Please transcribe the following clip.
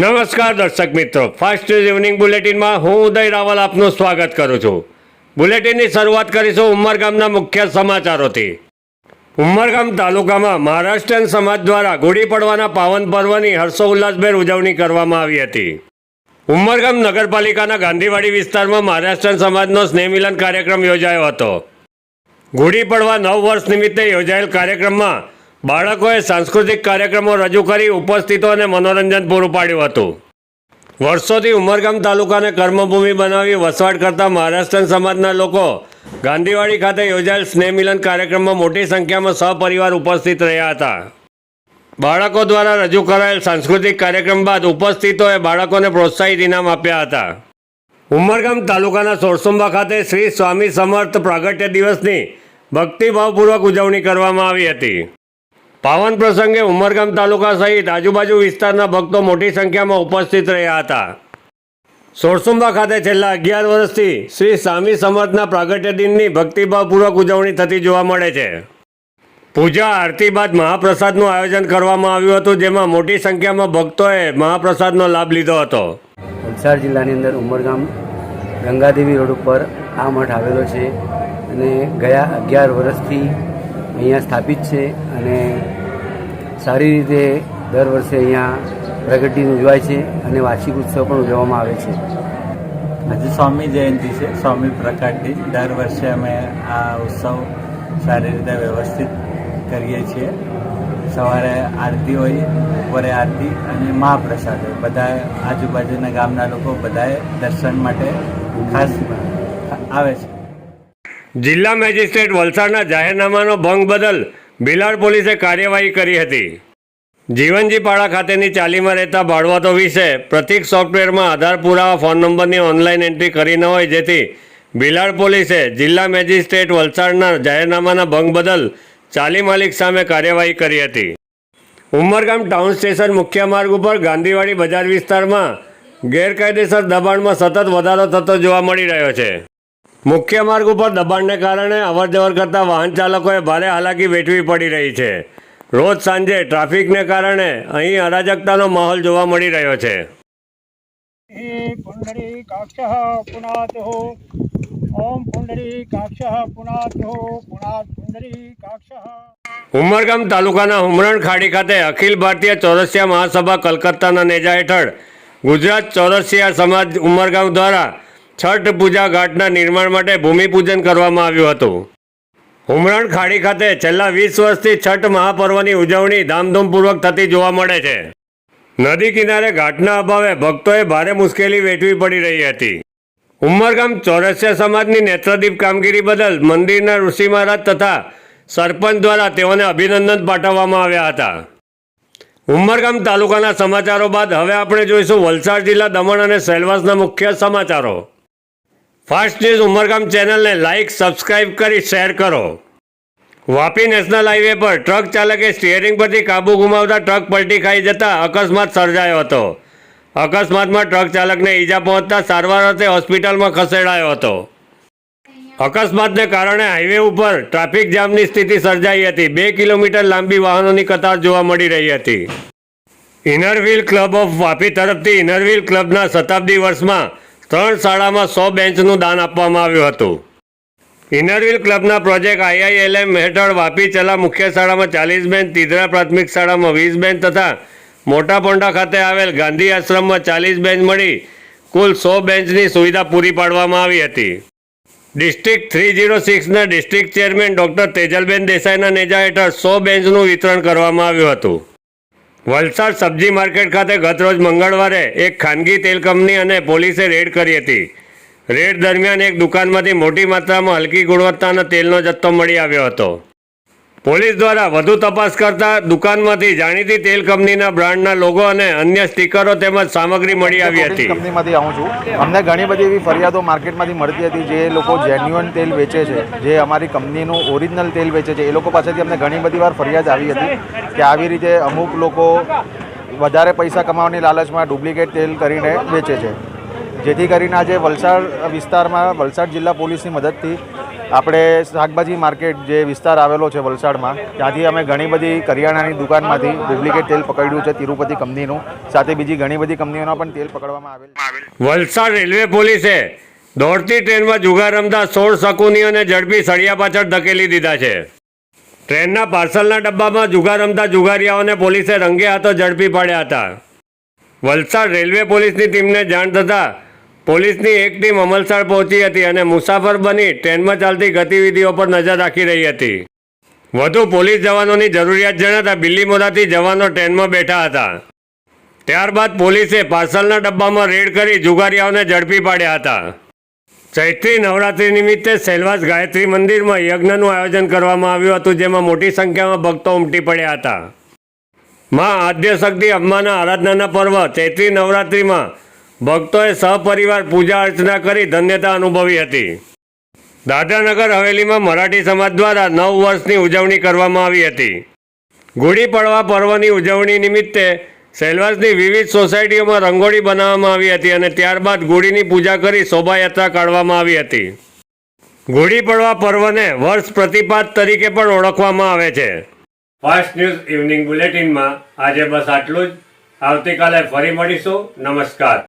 નમસ્કાર દર્શક મિત્રો. ફાસ્ટ ન્યૂઝ ઇવનિંગ બુલેટિનમાં હું ઉદય રાવલ આપનું સ્વાગત કરું છું. બુલેટિનની શરૂઆત કરીશું ઉમરગામના મુખ્ય સમાચારોથી. ઉમરગામ તાલુકામાં મહારાષ્ટ્રીયન સમાજ દ્વારા ગુડી પડવાના પાવન પર્વની હર્ષોલ્લાસભેર ઉજવણી કરવામાં આવી હતી. ઉમરગામ નગરપાલિકાના ગાંધીવાડી વિસ્તારમાં મહારાષ્ટ્રીયન સમાજનો સ્નેહમિલન કાર્યક્રમ યોજાયો હતો. ગુડી પડવા નવ વર્ષ નિમિત્તે યોજાયેલ કાર્યક્રમમાં બાળકોએ સાંસ્કૃતિક કાર્યક્રમો રજૂ કરી ઉપસ્થિતોને મનોરંજન પૂરું પાડ્યું હતું. વર્ષોથી ઉમરગામ તાલુકાને કર્મભૂમિ બનાવી વસવાટ કરતા મહારાષ્ટ્રન સમાજના લોકો ગાંધીવાડી ખાતે યોજાયેલ સ્નેહમિલન કાર્યક્રમમાં મોટી સંખ્યામાં સહપરિવાર ઉપસ્થિત રહ્યા હતા. બાળકો દ્વારા રજૂ કરાયેલ સાંસ્કૃતિક કાર્યક્રમ બાદ ઉપસ્થિતોએ બાળકોને પ્રોત્સાહિત ઇનામ આપ્યા હતા. ઉમરગામ તાલુકાના સોરસુંબા ખાતે શ્રી સ્વામી સમર્થ પ્રાગટ્ય દિવસની ભક્તિભાવપૂર્વક ઉજવણી કરવામાં આવી હતી. પાવન પ્રસંગે ઉમરગામ તાલુકા સહિત આજુબાજુ વિસ્તારના ભક્તો મોટી સંખ્યામાં ઉપસ્થિત રહ્યા હતા. સોરસુંબા ખાતે છેલ્લા અગિયાર વર્ષથી શ્રી સ્વામી સમર્થના પ્રાગટ્ય દિનની ભક્તિભાવપૂર્વક ઉજવણી થતી જોવા મળે છે. પૂજા, આરતી બાદ મહાપ્રસાદનું આયોજન કરવામાં આવ્યું હતું, જેમાં મોટી સંખ્યામાં ભક્તોએ મહાપ્રસાદનો લાભ લીધો હતો. વલસાડ જિલ્લાની અંદર ઉમરગામ ગંગાદેવી રોડ ઉપર આ મઠ આવેલો છે અને ગયા અગિયાર વર્ષથી અહીંયા સ્થાપિત છે અને સારી રીતે દર વર્ષે અહીંયા પ્રગતિ ઉજવાય છે અને વાર્ષિક ઉત્સવ પણ ઉજવવામાં આવે છે. આજે સ્વામી જયંતિ છે, સ્વામી પ્રકાટની દર વર્ષે અમે આ ઉત્સવ સારી રીતે વ્યવસ્થિત કરીએ છીએ. સવારે આરતી હોય, બપોરે આરતી અને મહાપ્રસાદ હોય. બધા આજુબાજુના ગામના લોકો બધાએ દર્શન માટે ખાસ આવે છે. જિલ્લા મેજિસ્ટ્રેટ વલસાડના જાહેરનામાનો ભંગ બદલ ભિલાડ પોલીસે કાર્યવાહી કરી હતી. જીવનજીપાડા ખાતેની ચાલીમાં રહેતા ભાડવાતો વિશે પ્રતિક સોફ્ટવેરમાં આધાર પુરાવા, ફોન નંબરની ઓનલાઈન એન્ટ્રી કરી ન હોય જેથી ભિલાડ પોલીસે જિલ્લા મેજિસ્ટ્રેટ વલસાડના જાહેરનામાના ભંગ બદલ ચાલી માલિક સામે કાર્યવાહી કરી હતી. ઉમરગામ ટાઉન સ્ટેશન મુખ્ય માર્ગ ઉપર ગાંધીવાડી બજાર વિસ્તારમાં ગેરકાયદેસર દબાણમાં સતત વધારો થતો જોવા મળી રહ્યો છે. મુખ્ય માર્ગ ઉપર દબાણને કારણે અવરજવર કરતા વાહન ચાલકોએ ભારે હાલાકી વેઠવી પડી રહી છે. રોજ સાંજે ટ્રાફિકને કારણે અહીં અરાજકતાનો માહોલ જોવા મળી રહ્યો છે. ઉમરગામ તાલુકાના હુમરણ ખાડી ખાતે અખિલ ભારતીય ચોરસિયા મહાસભા કલકત્તાના નેજા હેઠળ ગુજરાત ચોરસિયા સમાજ ઉમરગામ દ્વારા છઠ પૂજા ઘાટના નિર્માણ માટે ભૂમિપૂજન કરવામાં આવ્યું હતું. હુમરણ ખાડી ખાતે છેલ્લા વીસ વર્ષથી છઠ મહાપર્વની ઉજવણી ધામધૂમપૂર્વક થતી જોવા મળે છે. નદી કિનારે ઘાટના અભાવે ભક્તોએ ભારે મુશ્કેલી વેઠવી પડી રહી હતી. ઉમરગામ ચોરસિયા સમાજની નેત્રદીપ કામગીરી બદલ મંદિરના ઋષિ મહારાજ તથા સરપંચ દ્વારા તેઓને અભિનંદન પાઠવવામાં આવ્યા હતા. ઉમરગામ તાલુકાના સમાચારો બાદ હવે આપણે જોઈશું વલસાડ જિલ્લા દમણ અને સેલવાસના મુખ્ય સમાચારો. ફાસ્ટ ન્યૂઝ ઉમરગામ ચેનલને લાઇક સબસ્ક્રાઇબ કરી શેર કરો. વાપી નેશનલ હાઈવે પર ટ્રક ચાલકે સ્ટિયરિંગ પરથી કાબુ ગુમાવતા ટ્રક પલટી ખાઈ જતા અકસ્માત સર્જાયો હતો. અકસ્માતમાં ટ્રક ચાલકને ઈજા પહોંચતા સારવાર અર્થે હોસ્પિટલમાં ખસેડાયો હતો. અકસ્માતને કારણે હાઈવે ઉપર ટ્રાફિક જામની સ્થિતિ સર્જાઈ હતી. બે કિલોમીટર લાંબી વાહનોની કતાર જોવા મળી રહી હતી. ઇનરવ્હીલ ક્લબ ઓફ વાપી તરફથી ઇનરવ્હીલ ક્લબના શતાબ્દી વર્ષમાં ત્રણ શાળામાં સો બેન્ચનું દાન આપવામાં આવ્યું હતું. ઇનરવિલ ક્લબના પ્રોજેક્ટ આઈઆઈએલએમ હેઠળ વાપી ચલા મુખ્ય શાળામાં ચાલીસ બેન્ચ તિધરા પ્રાથમિક શાળામાં વીસ બેન્ચ તથા મોટા ખાતે આવેલ ગાંધી આશ્રમમાં ચાલીસ બેન્ચ મળી કુલ સો બેન્ચની સુવિધા પૂરી પાડવામાં આવી હતી. ડિસ્ટ્રિક્ટ થ્રી જીરો સિક્સના ડિસ્ટ્રિક્ટ ચેરમેન ડૉક્ટર તેજલબેન દેસાઈના નેજા હેઠળ સો બેન્ચનું વિતરણ કરવામાં આવ્યું હતું. વલસાડ સબ્જી માર્કેટ ખાતે ગતરોજ મંગળવારે એક ખાનગી તેલ કંપની અને પોલીસે રેડ કરી હતી. રેડ દરમિયાન એક દુકાનમાંથી મોટી માત્રામાં હલકી ગુણવત્તાના તેલનો જથ્થો મળી આવ્યો હતો. પોલીસ દ્વારા વધુ તપાસ કરતા દુકાનમાંથી જાણીતી તેલ કંપનીના બ્રાન્ડના લોગો અને અન્ય સ્ટીકરો તેમજ સામગ્રી મળી આવી હતી. કંપનીમાંથી આવું છું. અમને ઘણી બધી એવી ફરિયાદો માર્કેટમાંથી મળતી હતી જે લોકો જેન્યુઅન તેલ વેચે છે જે અમારી કંપનીનું ઓરિજિનલ તેલ વેચે છે. એ લોકો પાસેથી અમને ઘણી બધી વાર ફરિયાદ આવી હતી કે આવી રીતે અમુક લોકો વધારે પૈસા કમાવાની લાલચમાં ડુપ્લિકેટ તેલ કરીને વેચે છે. જેથી કરીને આજે વલસાડ વિસ્તારમાં વલસાડ જિલ્લા પોલીસની મદદથી આપણે શાકભાજી માર્કેટ જે વિસ્તાર આવેલો છે વલસાડમાં, ત્યાંથી અમે ઘણી બધી કરિયાણાની દુકાનમાંથી ડુપ્લિકેટ તેલ પકડ્યું છે તિરુપતિ કંપનીનું. સાથે બીજી ઘણી બધી કંપનીઓના પણ તેલ પકડવામાં આવેલ વલસાડ રેલવે પોલીસે દોડતી ટ્રેનમાં જુગાર રમતા સોળ શકુનીઓને ઝડપી સળિયા પાછળ ધકેલી દીધા છે. ટ્રેનના પાર્સલના ડબ્બામાં જુગાર રમતા જુગારીયાઓને પોલીસે રંગે હાથો ઝડપી પાડ્યા હતા. વલસાડ રેલવે પોલીસની ટીમને જાણ થતાં પોલીસની એક ટીમ અમલસાડ પહોંચી હતી અને મુસાફર બની ટ્રેનમાં ચાલતી ગતિવિધિઓ પર નજર રાખી રહી હતી. વધુ પોલીસ જવાનોની જરૂરિયાત જણાતા બિલ્લીમોરાથી જવાનો ટ્રેનમાં બેઠા હતા. ત્યારબાદ પોલીસે પાર્સલના ડબ્બામાં રેડ કરી જુગારીયાઓને ઝડપી પાડ્યા હતા. ચૈત્રી નવરાત્રિ નિમિત્તે સેલવાસ ગાયત્રી મંદિરમાં યજ્ઞનું આયોજન કરવામાં આવ્યું હતું, જેમાં મોટી સંખ્યામાં ભક્તો ઉમટી પડ્યા હતા. માં આદ્યશક્તિ અમ્માના આરાધનાના પર્વ ચૈત્રી નવરાત્રિમાં ભક્તોએ સહપરિવાર પૂજા અર્ચના કરી ધન્યતા અનુભવી હતી. દાદરાનગર હવેલીમાં મરાઠી સમાજ દ્વારા નવ વર્ષની ઉજવણી કરવામાં આવી હતી. ગુડી પડવા પર્વની ઉજવણી નિમિત્તે સેલવાસની વિવિધ સોસાયટીઓમાં રંગોળી બનાવવામાં આવી હતી અને ત્યારબાદ ગુડીની પૂજા કરી શોભાયાત્રા કાઢવામાં આવી હતી. ગુડી પડવા પર્વને વર્ષ પ્રતિપાદ તરીકે પણ ઓળખવામાં આવે છે. ફાસ્ટ ન્યૂઝ ઇવનિંગ બુલેટિનમાં આજે બસ આટલું જ. આવતીકાલે ફરી મળીશું. નમસ્કાર.